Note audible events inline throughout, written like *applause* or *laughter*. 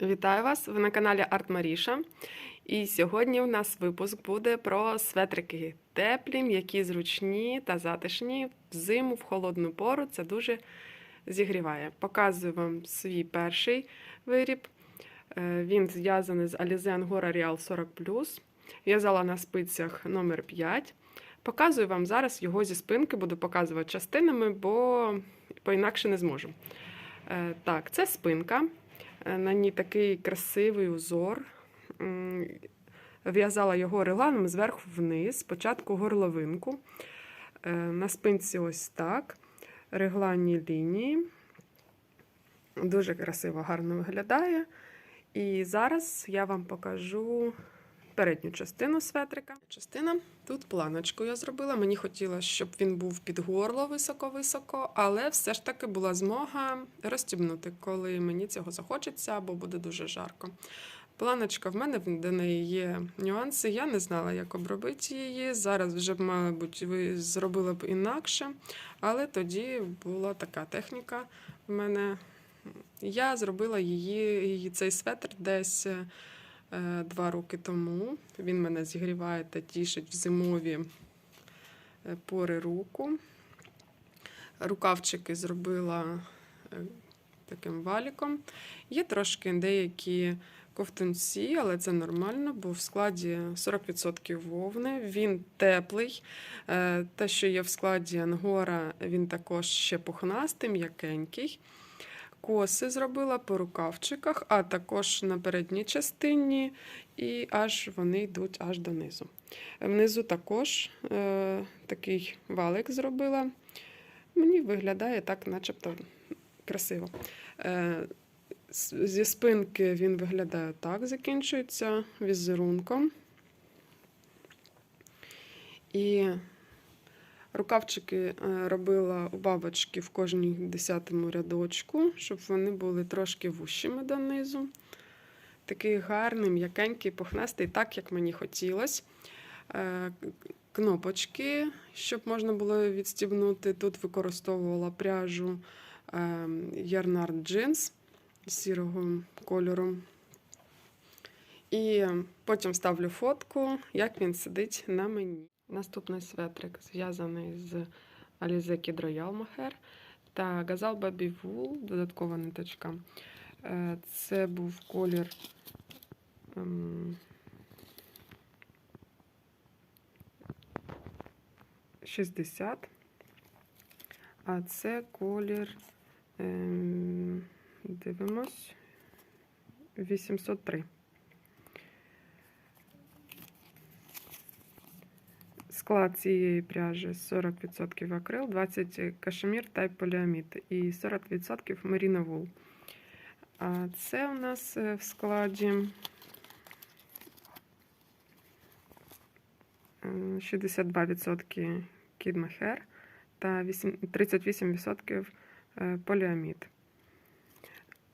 Вітаю вас! Ви на каналі Арт Маріша. І сьогодні у нас випуск буде про светрики теплі, м'які, зручні та затишні в зиму, в холодну пору. Це дуже зігріває. Показую вам свій перший виріб. Е, Він зв'язаний з Alize Angora Real 40 В'язала на спицях номер 5 Показую вам зараз його зі спинки, буду показувати частинами, бо по-інакше не зможу. Е, Так, це спинка. Е, На ній такий красивий узор. В'язала його реланом зверху вниз, спочатку горловинку. Е, На спинці ось так. Регланні лінії. Дуже красиво, гарно виглядає. І зараз я вам покажу передню частину светрика. Частина тут планочку я зробила. Мені хотілося, щоб він був під горло високо-високо, але все ж таки була змога розстібнути, коли мені цього захочеться або буде дуже жарко. Планочка в мене до неї є нюанси. Я не знала, як обробити її. Зараз вже, мабуть, ви зробили б інакше, але тоді була така техніка в мене. Я зробила її, її цей светр десь два роки тому. Він мене зігріває та тішить в зимові е, пори руку. Рукавчики зробила е, таким валіком. Є трошки деякі ковтунці, але це нормально, бо в складі 40% вовни. Він теплий. Е, Те, що є в складі ангора, він також ще пухнастий, м'якенький. Коси зробила по рукавчиках, а також на передній частині, і аж вони йдуть аж донизу. Внизу також е, такий валик зробила. Мені виглядає так, начебто красиво. Е, зі спинки він виглядає так, закінчується візерунком. І рукавчики е, робила у бабочки в кожній десятому рядочку, щоб вони були трошки вущими донизу. Такий гарний, м'якенький, пухнастий, так як мені хотілося. Е, Кнопочки, щоб можна було відстібнути. Тут використовувала пряжу Ярнард Jeans сірого кольору. І потім ставлю фотку, як він сидить на мені. Наступний светрик зв'язаний з Alize Kid Royal та Gazal Baby Wool, додаткова ниточка. Е, Це був колір ем, 60, а це колір, ем, дивимось, 803. Склад цієї пряжі 40% акрил, 20% кашемір та поліамід і 40% merino wool. А це у нас е, в складі е, 62% Kid та 38% е, поліамід.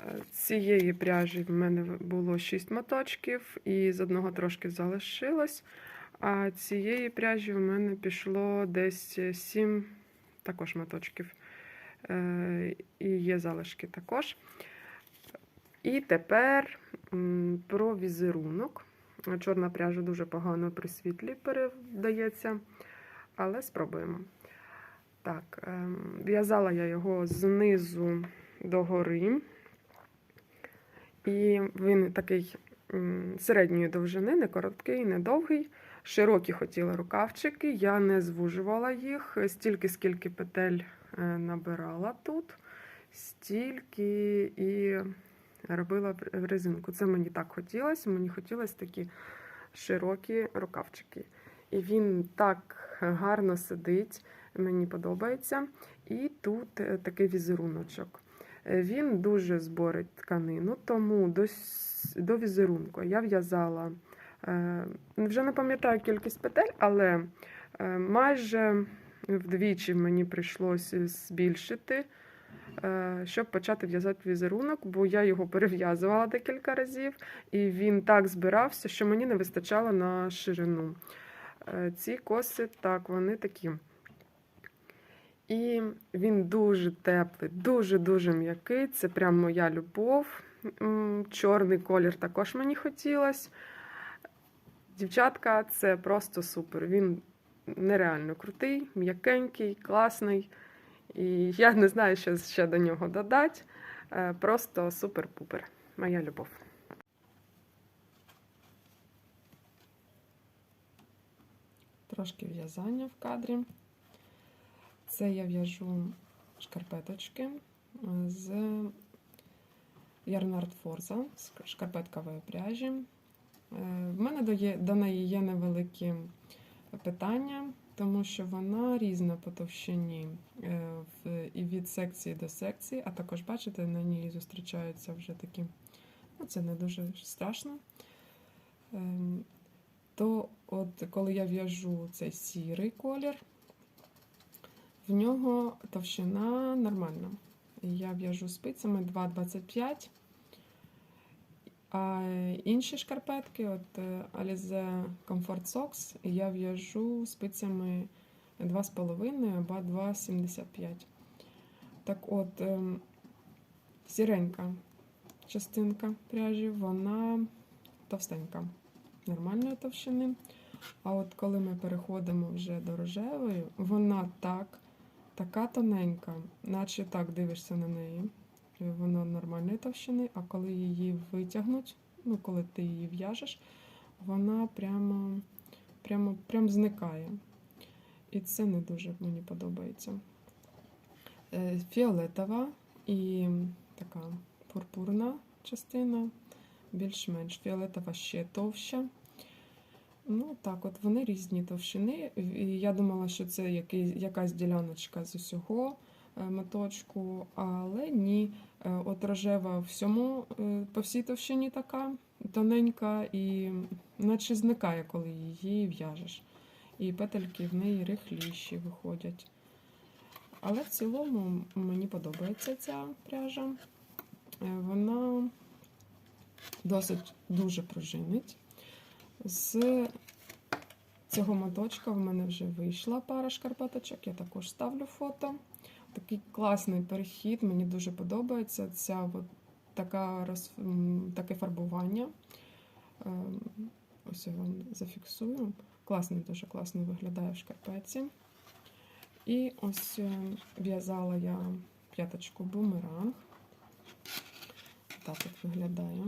Е, Цієї пряжі в мене було 6 моточків, і з одного трошки залишилось. А цієї пряжі в мене пішло десь 7 також моточків. Е, І є залишки також. І тепер про візерунок. Чорна пряжа дуже погано при світлі передається, але спробуємо. Так, ем, в'язала я його знизу до гори. І він такий середньої довжини, не короткий, не довгий. Широкі хотіла рукавчики, я не звужувала їх стільки, скільки петель е, набирала тут, стільки і робила резинку. Це мені так хотілося. Мені хотілося такі широкі рукавчики. І він так гарно сидить, мені подобається. І тут е, такий візеруночок. Е, Він дуже зборить тканину, тому до, до візерунку я в'язала. Е, Вже не пам'ятаю кількість петель, але е, майже вдвічі мені прийшлося збільшити, е, щоб почати в'язати візерунок, бо я його перев'язувала декілька разів, і він так збирався, що мені не вистачало на ширину. Ці коси, так, вони такі. І він дуже теплий, дуже-дуже м'який. Це прям моя любов. Чорний колір також мені хотілося. Дівчатка, це просто супер. Він нереально крутий, м'якенький, класний. І я не знаю, що ще до нього додати. Е, Просто супер-пупер. Моя любов. Трошки в'язання в кадрі. Це я в'яжу шкарпеточки е, з Ярнард Форза, з шкарпеткової пряжі. В мене до, неї є невеликі питання, тому що вона різна по товщині е, і від секції до секції, а також, бачите, на ній зустрічаються вже такі, ну це не дуже страшно. Ем, То от коли я в'яжу цей сірий колір, в нього товщина нормальна. Я в'яжу спицями 2,25. А інші шкарпетки, от е, Alize Comfort Socks, я в'яжу спицями 2,5 або 2,75. Так от, ем, сіренька частинка пряжі, вона товстенька, нормальної товщини. А от коли ми переходимо вже до рожевої, вона так, така тоненька, наче так дивишся на неї. Вона нормальної товщини, а коли її витягнуть, ну коли ти її в'яжеш, вона прямо, прямо, прямо зникає. І це не дуже мені подобається. Е, Фіолетова і така пурпурна частина, більш-менш фіолетова ще товща. Ну, так, от вони різні товщини. І я думала, що це якась діляночка з усього моточку, але ні. Е, От рожева всьому е, по всій товщині така тоненька і наче зникає, коли її в'яжеш. І петельки в неї рихліші виходять. Але в цілому мені подобається ця пряжа. Е, Вона досить дуже пружинить. З цього моточка в мене вже вийшла пара шкарпеточок, я також ставлю фото. Такий класний перехід, мені дуже подобається. Ця от така роз... таке фарбування. Ем, Ось я вам зафіксую. Класний, дуже класно виглядає в шкарпетці. І ось е, в'язала я п'яточку бумеранг. Так от виглядає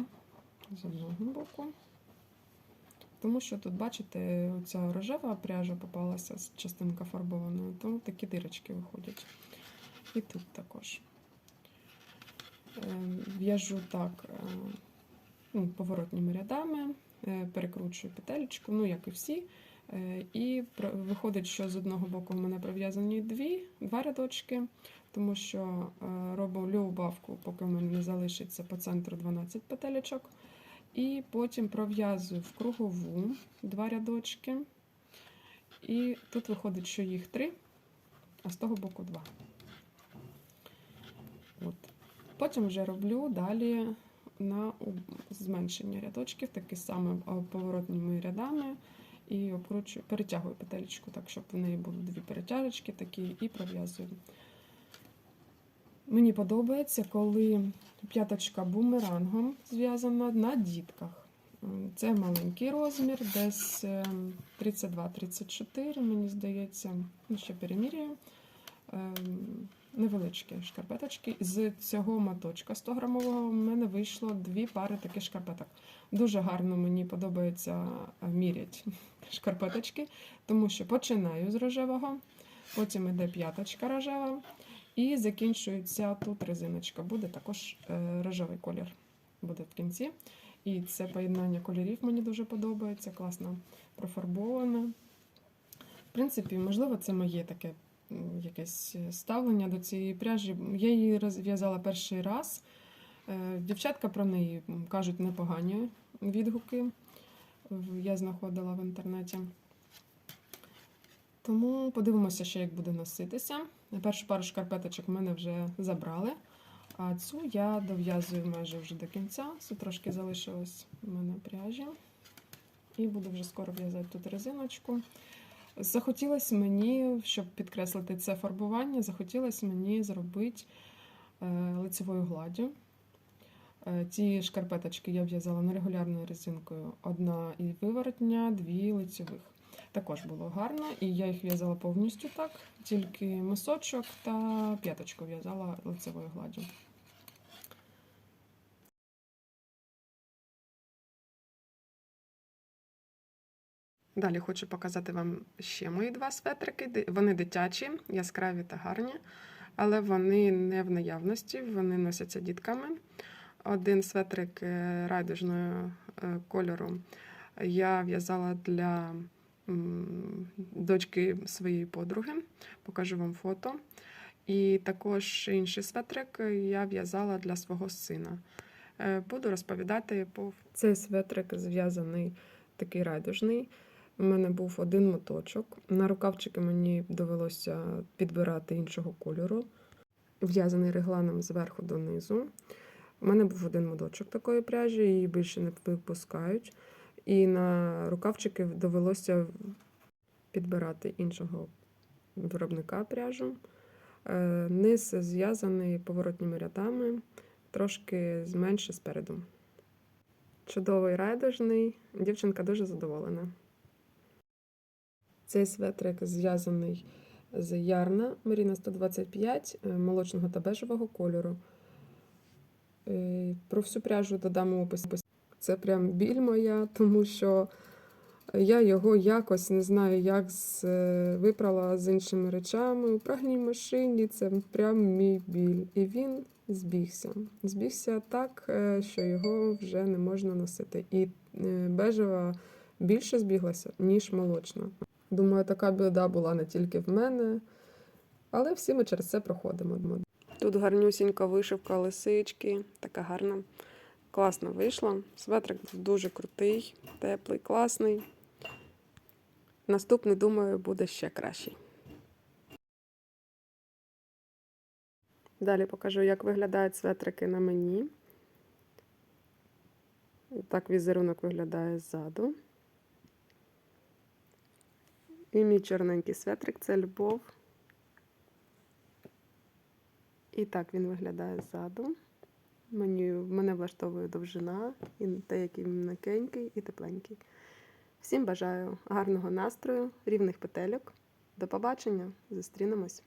з одного боку. Тому що тут, бачите, ця рожева пряжа попалася з частинка фарбованої, тому такі дирочки виходять. І тут також. Е, В'яжу так е, ну, поворотніми рядами, е, перекручую петелечку, ну, як і всі. Е, І виходить, що з одного боку в мене пров'язані дві, два рядочки, тому що роблю убавку, поки в мене не залишиться по центру 12 петелечок. І потім пров'язую в кругову два рядочки. І тут виходить, що їх три, а з того боку два. От. Потім вже роблю далі на зменшення рядочків, такі саме а, поворотними рядами. І обкручую, перетягую петелечку так, щоб в неї були дві перетяжечки такі, і пров'язую. Мені подобається, коли п'яточка бумерангом зв'язана на дітках. Це маленький розмір, десь е, 32-34, мені здається, ну, ще перемірюю. Невеличкі шкарпеточки. З цього моточка 100 грамового в мене вийшло дві пари таких шкарпеток. Дуже гарно мені подобається е, міряти *laughs* шкарпеточки, тому що починаю з рожевого, потім іде п'яточка рожева, і закінчується тут резиночка. Буде також е, рожевий колір. Буде в кінці. І це поєднання кольорів мені дуже подобається, класно профарбоване. В принципі, можливо, це моє таке якесь ставлення до цієї пряжі. Я її розв'язала перший раз. Е, Дівчатка про неї кажуть непогані відгуки. Я знаходила в інтернеті. Тому подивимося, ще як буде носитися. Першу пару шкарпеточок в мене вже забрали. А цю я дов'язую майже вже до кінця. Це трошки залишилось у мене пряжі. І буду вже скоро в'язати тут резиночку. Захотілося мені, щоб підкреслити це фарбування, захотілося мені зробити е, лицевою гладдю. Е, Ці шкарпеточки я в'язала нерегулярною резинкою. Одна і виворотня, дві лицьових. Також було гарно, і я їх в'язала повністю так, тільки мисочок та п'яточку в'язала лицевою гладдю. Далі хочу показати вам ще мої два светрики. Вони дитячі, яскраві та гарні, але вони не в наявності, вони носяться дітками. Один светрик е, райдужного е, кольору я в'язала для дочки своєї подруги. Покажу вам фото. І також інший светрик я в'язала для свого сина. Е, Буду розповідати по цей светрик зв'язаний такий райдужний. У мене був один моточок. На рукавчики мені довелося підбирати іншого кольору, в'язаний регланом зверху донизу. У мене був один моточок такої пряжі, її більше не випускають. І на рукавчики довелося підбирати іншого виробника пряжу. Е, Низ зв'язаний поворотніми рядами, трошки менше спереду. Чудовий райдужний, дівчинка дуже задоволена. Цей светрик зв'язаний з ярна Маріна 125 е, молочного та бежевого кольору. Е, Про всю пряжу додам опис. Це прям біль моя, тому що я його якось не знаю, як з, е, випрала з іншими речами у пральній машині. Це прям мій біль. І він збігся. Збігся так, що його вже не можна носити. І бежева більше збіглася, ніж молочна. Думаю, така біда була не тільки в мене, але всі ми через це проходимо. Тут гарнюсінька вишивка лисички, така гарна. Класно вийшла. Светрик дуже крутий, теплий, класний. Наступний, думаю, буде ще кращий. Далі покажу, як виглядають светрики на мені. Так візерунок виглядає ззаду. І мій чорненький светрик це любов. І так він виглядає ззаду. Мені, мене влаштовує довжина, і те, який він м'якенький і тепленький. Всім бажаю гарного настрою, рівних петельок. До побачення! Зустрінемось!